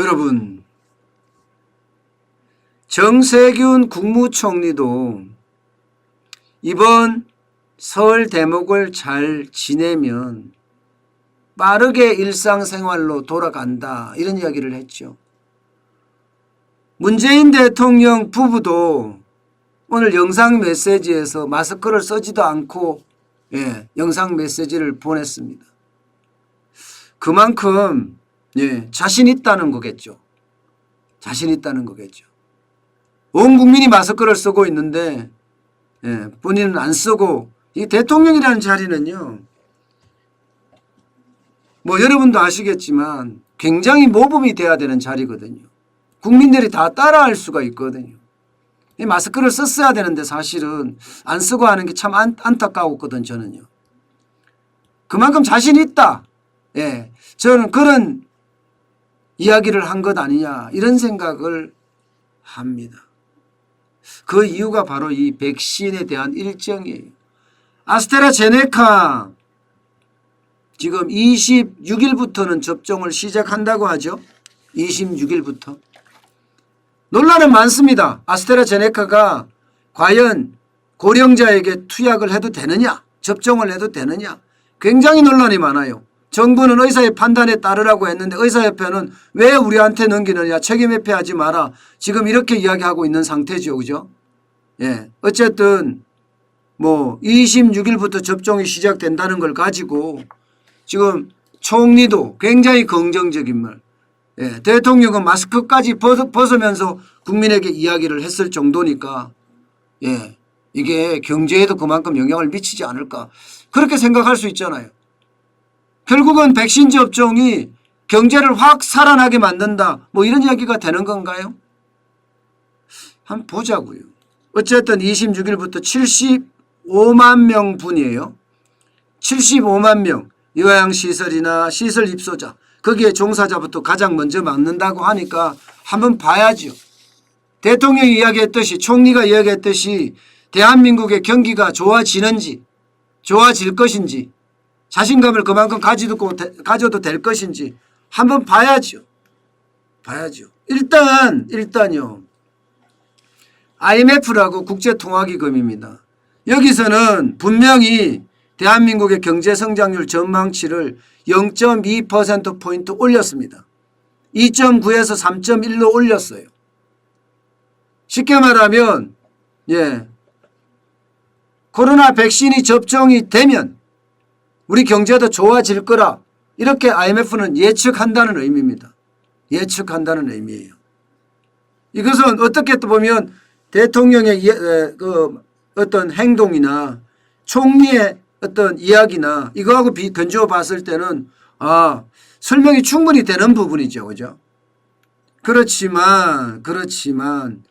여러분, 정세균 국무총리도 이번 설 대목을 잘 지내면 빠르게 일상생활로 돌아간다 이런 이야기를 했죠. 문재인 대통령 부부도 오늘 영상 메시지에서 마스크를 쓰지도 않고 예, 영상 메시지를 보냈습니다. 그만큼 예, 자신 있다는 거겠죠. 자신 있다는 거겠죠. 온 국민이 마스크를 쓰고 있는데 예, 본인은 안 쓰고 이 대통령이라는 자리는요. 뭐 여러분도 아시겠지만 굉장히 모범이 돼야 되는 자리거든요. 국민들이 다 따라할 수가 있거든요. 이 마스크를 썼어야 되는데 사실은 안 쓰고 하는 게 참 안타까웠거든 저는요. 그만큼 자신 있다. 예, 저는 그런 이야기를 한 것 아니냐 이런 생각을 합니다. 그 이유가 바로 이 백신에 대한 일정이에요. 아스테라제네카 지금 26일부터는 접종을 시작한다고 하죠. 26일부터. 논란은 많습니다. 아스테라제네카가 과연 고령자에게 투약을 해도 되느냐, 접종을 해도 되느냐, 굉장히 논란이 많아요. 정부는 의사의 판단에 따르라고 했는데 의사협회는 왜 우리한테 넘기느냐, 책임 회피하지 마라. 지금 이렇게 이야기하고 있는 상태죠, 그죠? 예, 어쨌든 뭐 26일부터 접종이 시작된다는 걸 가지고 지금 총리도 굉장히 긍정적인 말. 예, 대통령은 마스크까지 벗어, 벗으면서 국민에게 이야기를 했을 정도니까 예, 이게 경제에도 그만큼 영향을 미치지 않을까 그렇게 생각할 수 있잖아요. 결국은 백신 접종이 경제를 확 살아나게 만든다 뭐 이런 이야기가 되는 건가요? 한번 보자고요. 어쨌든 26일부터 75만 명 분이에요. 75만 명 요양시설이나 시설 입소자 거기에 종사자부터 가장 먼저 맞는다고 하니까 한번 봐야죠. 대통령이 이야기했듯이 총리가 이야기했듯이 대한민국의 경기가 좋아지는지 좋아질 것인지 자신감을 그만큼 가지도 가져도 될 것인지 한번 봐야죠. 봐야죠. 일단 일단요. IMF라고 국제통화기금입니다. 여기서는 분명히 대한민국의 경제 성장률 전망치를 0.2%포인트 올렸습니다. 2.9에서 3.1로 올렸어요. 쉽게 말하면, 예. 코로나 백신이 접종이 되면 우리 경제도 좋아질 거라 이렇게 IMF는 예측한다는 의미입니다. 예측한다는 의미예요. 이것은 어떻게 또 보면 대통령의 그 어떤 행동이나 총리의 어떤 이야기나 이거하고 비, 견주어 봤을 때는 아 설명이 충분히 되는 부분이죠. 그죠? 그렇지만 그렇지만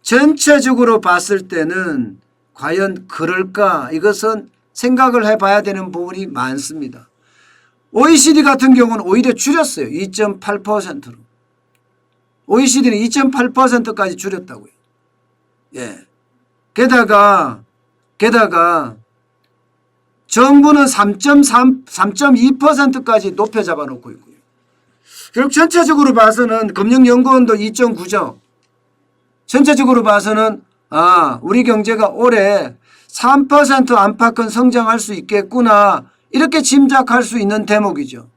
전체적으로 봤을 때는 과연 그럴까 이것은 생각을 해봐야 되는 부분이 많습니다. OECD 같은 경우는 오히려 줄였어요. 2.8%로. OECD는 2.8%까지 줄였다고요. 예. 게다가 게다가 정부는 3.3, 3.2%까지 높여 잡아놓고 있고요. 결국 전체적으로 봐서는 금융연구원도 2.9죠. 전체적으로 봐서는 아 우리 경제가 올해 3% 안팎은 성장할 수 있겠구나 이렇게 짐작할 수 있는 대목이죠.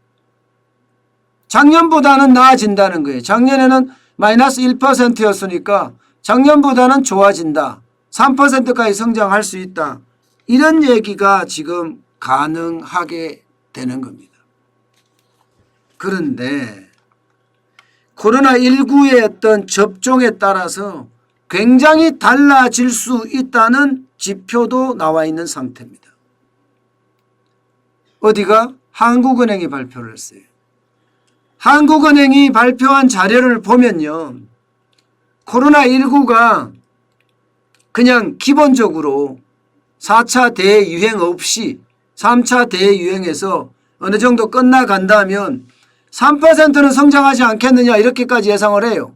작년보다는 나아진다는 거예요. 작년에는 마이너스 1%였으니까 작년보다는 좋아진다. 3%까지 성장할 수 있다. 이런 얘기가 지금 가능하게 되는 겁니다. 그런데 코로나19의 어떤 접종에 따라서 굉장히 달라질 수 있다는 지표도 나와 있는 상태입니다. 어디가? 한국은행이 발표를 했어요. 한국은행이 발표한 자료를 보면요. 코로나19가 그냥 기본적으로 4차 대유행 없이 3차 대유행에서 어느 정도 끝나간다면 3%는 성장하지 않겠느냐 이렇게까지 예상을 해요.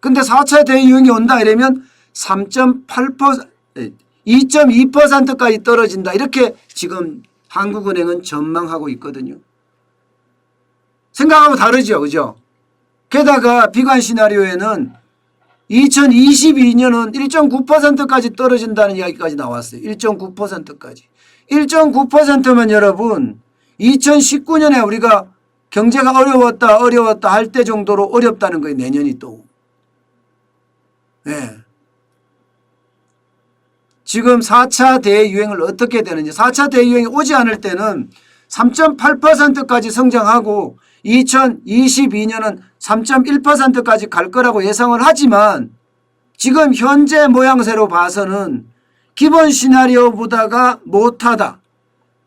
근데 4차 대유행이 온다 이러면 3.8% 2.2%까지 떨어진다 이렇게 지금 한국은행은 전망하고 있거든요. 생각하고 다르죠. 그죠? 게다가 비관 시나리오에는 2022년은 1.9%까지 떨어진다는 이야기까지 나왔어요. 1.9%까지. 1.9%면 여러분 2019년에 우리가 경제가 어려웠다 어려웠다 할 때 정도로 어렵다는 거예요. 내년이 또. 예. 지금 4차 대유행을 어떻게 되는지 4차 대유행이 오지 않을 때는 3.8%까지 성장하고 2022년은 3.1%까지 갈 거라고 예상을 하지만 지금 현재 모양새로 봐서는 기본 시나리오보다가 못하다.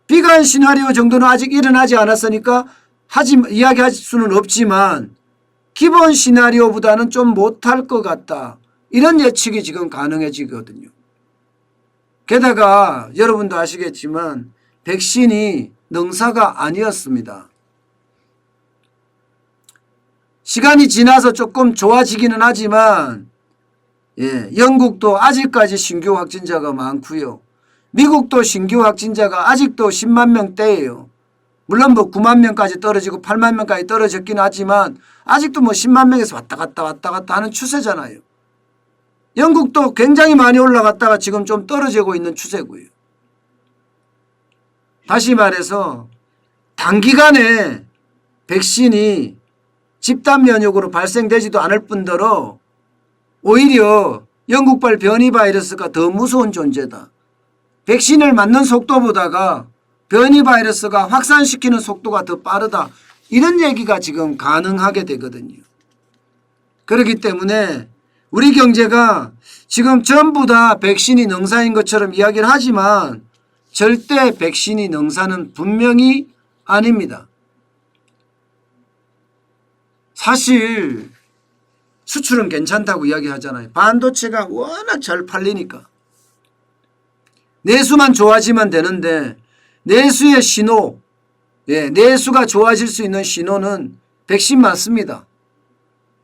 비관 시나리오 정도는 아직 일어나지 않았으니까 하지 이야기할 수는 없지만 기본 시나리오보다는 좀 못할 것 같다. 이런 예측이 지금 가능해지거든요. 게다가 여러분도 아시겠지만 백신이 능사가 아니었습니다. 시간이 지나서 조금 좋아지기는 하지만 예, 영국도 아직까지 신규 확진자가 많고요. 미국도 신규 확진자가 아직도 10만 명대예요. 물론 뭐 9만 명까지 떨어지고 8만 명까지 떨어졌긴 하지만 아직도 뭐 10만 명에서 왔다 갔다 왔다 갔다 하는 추세잖아요. 영국도 굉장히 많이 올라갔다가 지금 좀 떨어지고 있는 추세고요. 다시 말해서 단기간에 백신이 집단 면역으로 발생되지도 않을 뿐더러 오히려 영국발 변이 바이러스가 더 무서운 존재다. 백신을 맞는 속도보다가 변이 바이러스가 확산시키는 속도가 더 빠르다. 이런 얘기가 지금 가능하게 되거든요. 그렇기 때문에 우리 경제가 지금 전부 다 백신이 능사인 것처럼 이야기를 하지만 절대 백신이 능사는 분명히 아닙니다. 사실 수출은 괜찮다고 이야기하잖아요. 반도체가 워낙 잘 팔리니까. 내수만 좋아지면 되는데 내수의 신호, 예, 내수가 좋아질 수 있는 신호는 백신 맞습니다.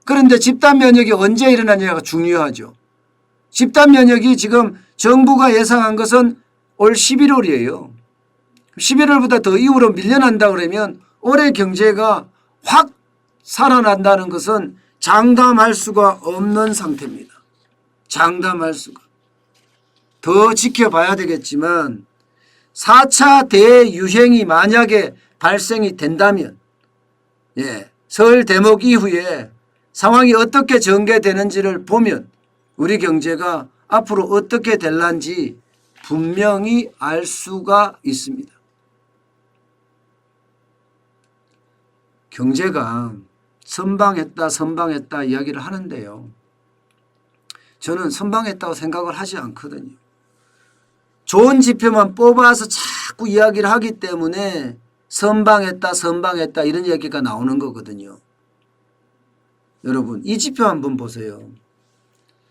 그런데 집단 면역이 언제 일어나냐가 중요하죠. 집단 면역이 지금 정부가 예상한 것은 올 11월이에요. 11월보다 더 이후로 밀려난다 그러면 올해 경제가 확 살아난다는 것은 장담할 수가 없는 상태입니다. 장담할 수가. 더 지켜봐야 되겠지만 4차 대유행이 만약에 발생이 된다면 예, 설 대목 이후에 상황이 어떻게 전개되는지를 보면 우리 경제가 앞으로 어떻게 될란지 분명히 알 수가 있습니다. 경제가 선방했다 선방했다 이야기를 하는데요. 저는 선방했다고 생각을 하지 않거든요. 좋은 지표만 뽑아서 자꾸 이야기를 하기 때문에 선방했다 선방했다 이런 얘기가 나오는 거거든요. 여러분 이 지표 한번 보세요.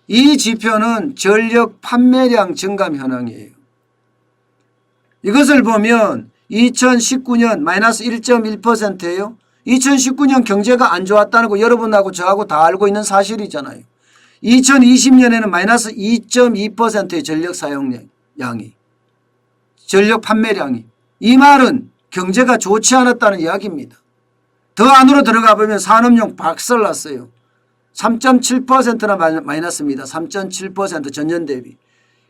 이 지표는 전력 판매량 증감 현황이에요. 이것을 보면 2019년 마이너스 1.1%예요. 2019년 경제가 안 좋았다는 거 여러분하고 저하고 다 알고 있는 사실이잖아요. 2020년에는 마이너스 2.2%의 전력 사용량이 전력 판매량이 이 말은 경제가 좋지 않았다는 이야기입니다. 더 안으로 들어가 보면 산업용 박살났어요. 3.7%나 마이너스입니다. 3.7% 전년 대비.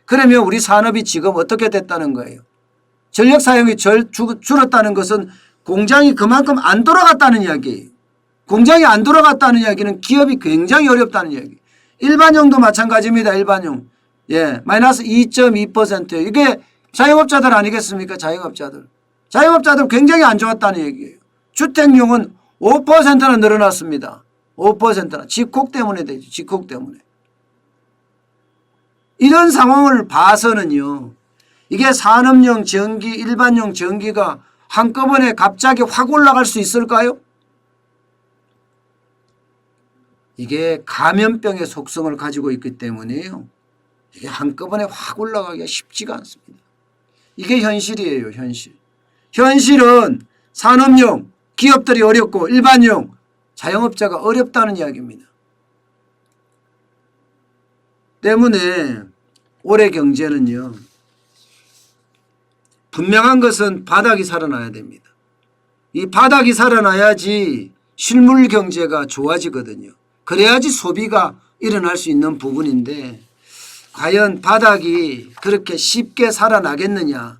그러면 우리 산업이 지금 어떻게 됐다는 거예요? 전력 사용이 절, 주, 줄었다는 것은 공장이 그만큼 안 돌아갔다는 이야기예요. 공장이 안 돌아갔다는 이야기는 기업이 굉장히 어렵다는 이야기. 일반용도 마찬가지입니다. 일반용. 예, 마이너스 2.2%예요. 이게 자영업자들 아니겠습니까? 자영업자들. 자영업자들 굉장히 안 좋았다는 얘기예요. 주택용은 5%나 늘어났습니다. 5%나. 집콕 때문에 되죠. 집콕 때문에. 이런 상황을 봐서는요. 이게 산업용 전기, 일반용 전기가 한꺼번에 갑자기 확 올라갈 수 있을까요? 이게 감염병의 속성을 가지고 있기 때문에요. 이게 한꺼번에 확 올라가기가 쉽지가 않습니다. 이게 현실이에요, 현실. 현실은 산업용, 기업들이 어렵고 일반용, 자영업자가 어렵다는 이야기입니다. 때문에 올해 경제는요. 분명한 것은 바닥이 살아나야 됩니다. 이 바닥이 살아나야지 실물 경제가 좋아지거든요. 그래야지 소비가 일어날 수 있는 부분인데 과연 바닥이 그렇게 쉽게 살아나겠느냐.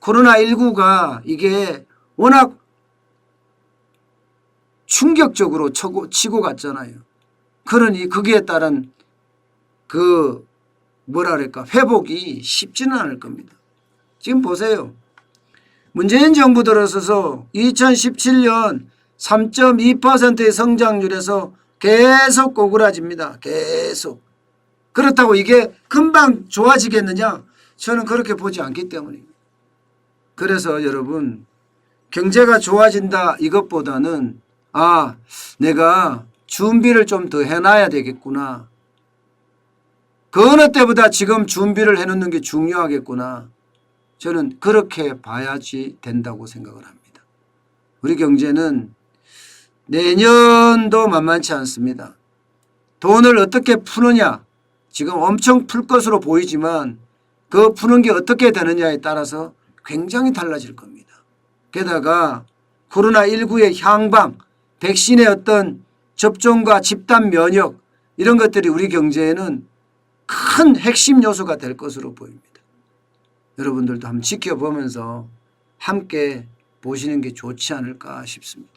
코로나19가 이게 워낙 충격적으로 쳐고, 치고 갔잖아요. 그러니 거기에 따른 그 뭐라 그럴까 회복이 쉽지는 않을 겁니다. 지금 보세요. 문재인 정부 들어서서 2017년 3.2%의 성장률에서 계속 고꾸라집니다. 계속. 그렇다고 이게 금방 좋아지겠느냐? 저는 그렇게 보지 않기 때문입니다. 그래서 여러분 경제가 좋아진다 이것보다는 아 내가 준비를 좀 더 해놔야 되겠구나. 그 어느 때보다 지금 준비를 해놓는 게 중요하겠구나. 저는 그렇게 봐야지 된다고 생각을 합니다. 우리 경제는 내년도 만만치 않습니다. 돈을 어떻게 푸느냐 지금 엄청 풀 것으로 보이지만 그 푸는 게 어떻게 되느냐에 따라서 굉장히 달라질 겁니다. 게다가 코로나19의 향방, 백신의 어떤 접종과 집단 면역 이런 것들이 우리 경제에는 큰 핵심 요소가 될 것으로 보입니다. 여러분들도 한번 지켜보면서 함께 보시는 게 좋지 않을까 싶습니다.